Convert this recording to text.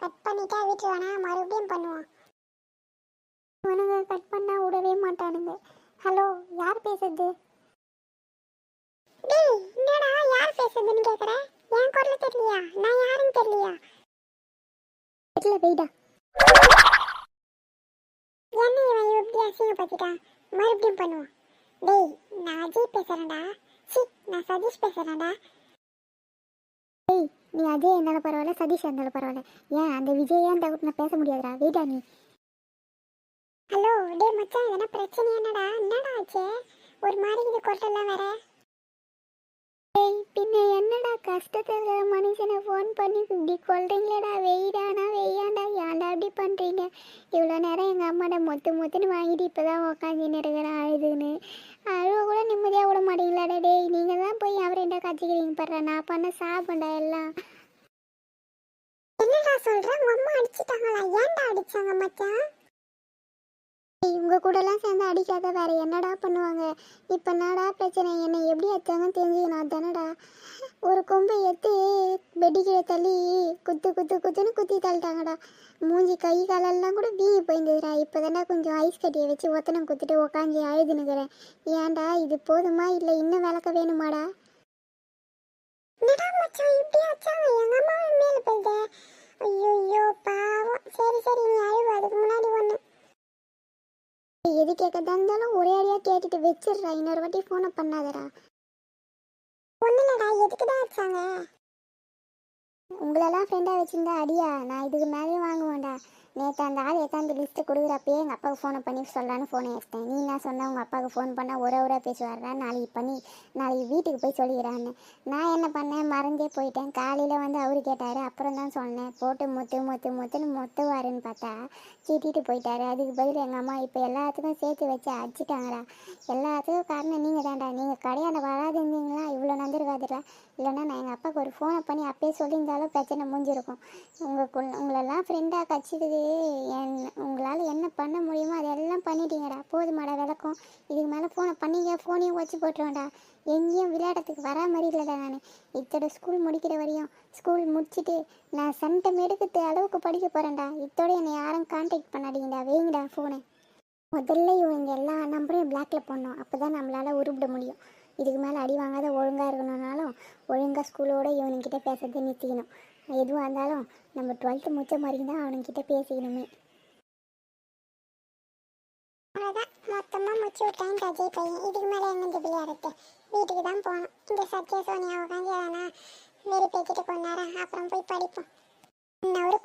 Cut பண்ணிட்டா வீட்டில் வேணா மறுபடியும் பண்ணுவான். இவனுங்க கட் பண்ணால் விடவே மாட்டானுங்க. ஹலோ யார் பேசுறது? டேய் என்னடா யார் பேசுறதுன்னு கேக்குற? என் குரல் தெரியலையா? நான் யாருன்னு தெரியலையா? வீட்டில் வெயிடா என்ன இவன் இப்படி அசிங்கப்படுத்திட்டான்? மறுபடியும் பண்ணுவான். டேய் நான் அஜய் பேசுறேன்டா. சி நான் சதீஷ் பேசுறேன்டா. டேய் நீ அஜய் இருந்தாலும் பரவாயில்ல சதீஷ் இருந்தாலும் பரவாயில்ல. ஏன் அந்த விஜய் அந்த நான் பேச முடியாதுடா? வெயிடா நீ? ஹலோ டேய் மச்சான் எதனா பிரச்சனை? என்னடா? என்னடா ஆச்சு? ஒரு மாதிரி இது கொட்டெல்லாம் வேற. ஏய் பின்ன என்னடா கஷ்டத்தில் மனுஷனை ஃபோன் பண்ணி இப்படி கொல்றீங்களேடா வெயிடானா இவ்வளோ நேரம் எங்கள் அம்மாட்ட மொத்து மொத்துன்னு வாங்கிட்டு இப்போ தான் உக்காந்துன்னு இருக்கிறேன் அழுதுன்னு அழுவ கூட நிம்மதியாக விட மாட்டீங்களாடா டேய் நீங்கள் தான் போய் அவர்கிட்ட கச்சிக்கிறீங்க படுற நான் பண்ண சாப்பிடா எல்லாம். என்னடா சொல்கிறேன் உங்கள் அம்மா அடிச்சிட்டாங்களா? ஏன்டா அடிச்சாங்க மச்சான்? ஏய், கூடலாம் சேர்ந்து அடிக்காத வேற என்னடா பண்ணுவாங்க? இப்போ என்னடா பிரச்சனை? என்னை எப்படி அடிச்சாங்கன்னு தெரிஞ்சுக்கணும் அதானடா ஒரு கொம்பை எடுத்து வெடிக்கிற தள்ளி குத்து குத்து குத்துன்னு குத்தி தள்ளிட்டாங்கடா. மூஞ்சி கை காலெல்லாம் கூட வீங்கி போயிருந்ததுடா. இப்போ தானே கொஞ்சம் ஐஸ் கட்டியை வச்சு ஒத்தனம் குத்துட்டு உக்காஞ்சி அழுதுனுக்கிறேன் ஏன்டா இது போதுமா? இல்லை இன்னும் விளக்க வேணுமாடா? என்னடா மச்சான் இப்படி அடிச்சாங்க எங்க அம்மா மேல போயிட்டு. ஐயோ கேட்கறதா இருந்தாலும் ஒரே அடியாக கேட்டுட்டு வச்சிடுறா. இன்னொரு வாட்டி ஃபோனை பண்ணாதடா. ஒண்ணு எதுக்குதான் அடிச்சாங்க? உங்களெல்லாம் ஃப்ரெண்டாக வச்சிருந்தா அடியா? நான் இதுக்கு மேலே வாங்குவேன்டா. நேற்று அந்த ஆள் ஏற்றாந்து லிஸ்ட்டு கொடுக்குறப்பயே எங்கள் அப்பாவுக்கு ஃபோனை பண்ணி சொல்லலான்னு ஃபோனை எடுத்தேன் நீ என்ன சொன்ன? உங்கள் அப்பாவுக்கு ஃபோன் பண்ணால் ஒரு ஊராக பேசுவாரா நாளைக்கு பண்ணி நாளைக்கு வீட்டுக்கு போய் சொல்லிக்கிறான்னு. நான் என்ன பண்ணேன்? மறந்தே போயிட்டேன். காலையில் வந்து அவரு கேட்டார். அப்புறம் தான் சொன்னேன். போட்டு மொத்து மொத்து மொத்துன்னு மொத்துவாருன்னு பார்த்தா சீட்டிட்டு போயிட்டாரு. அதுக்கு பதில் எங்கள் அம்மா இப்போ எல்லாத்துக்கும் சேர்த்து வச்சு அடிச்சிட்டாங்களா எல்லாத்துக்கும் காரணம் நீங்கள் தான்டா நீங்கள் கடையாண்ட வராது இருந்தீங்களா இவ்வளோ இல்லைன்னா நான் எங்கள் அப்பாவுக்கு ஒரு ஃபோனை பண்ணி அப்பயே சொல்லியிருந்தாலும் பிரச்சனை முடிஞ்சிருக்கும் உங்கள் உங்களெல்லாம் ஃப்ரெண்டாக கச்சிடுது என் உங்களால் என்ன பண்ண முடியுமோ அதெல்லாம் பண்ணிட்டீங்கடா. போதுமாடா விளக்கம். இதுக்கு மேலே ஃபோனை பண்ணீங்க ஃபோனையும் வச்சு போட்டுருவேன்டா. எங்கேயும் விளையாடத்துக்கு வரா மாதிரி இல்லைடா நான். இத்தோட ஸ்கூல் முடிக்கிற வரையும் ஸ்கூல் முடிச்சுட்டு நான் சென்டம் எடுக்கிற அளவுக்கு படிக்க போகிறேன்டா இத்தோட என்னை யாரும் கான்டாக்ட் பண்ணாதீங்கடா. வைங்கடா ஃபோனை முதல்ல இவங்க எல்லா நம்பரையும் பிளாக்ல போடணும். அப்போ தான் நம்மளால் உருப்பிட முடியும். இதுக்கு மேலே அடி வாங்காத ஒழுங்காக இருக்கணும்னாலும் ஒழுங்காக ஸ்கூலோட இவனுங்கிட்ட பேசுறதை நிறுத்திக்கணும். எதுவாக இருந்தாலும் நம்ம டுவெல்த்து முடிச்ச மாதிரி தான் அவனுங்கிட்ட பேசிக்கணுமே. அவ்வளோதான் மொத்தமாக முச்சு விட்டான் பையன் இதுக்கு மேலே எங்கிருந்து விளையாடுறது வீட்டுக்கு தான் போகணும். இந்த சத்யா சோனியா உட்காந்து எதனா வெறி பேச்சிட்டு அப்புறம் போய் படிப்போம். இன்னும் ஒரு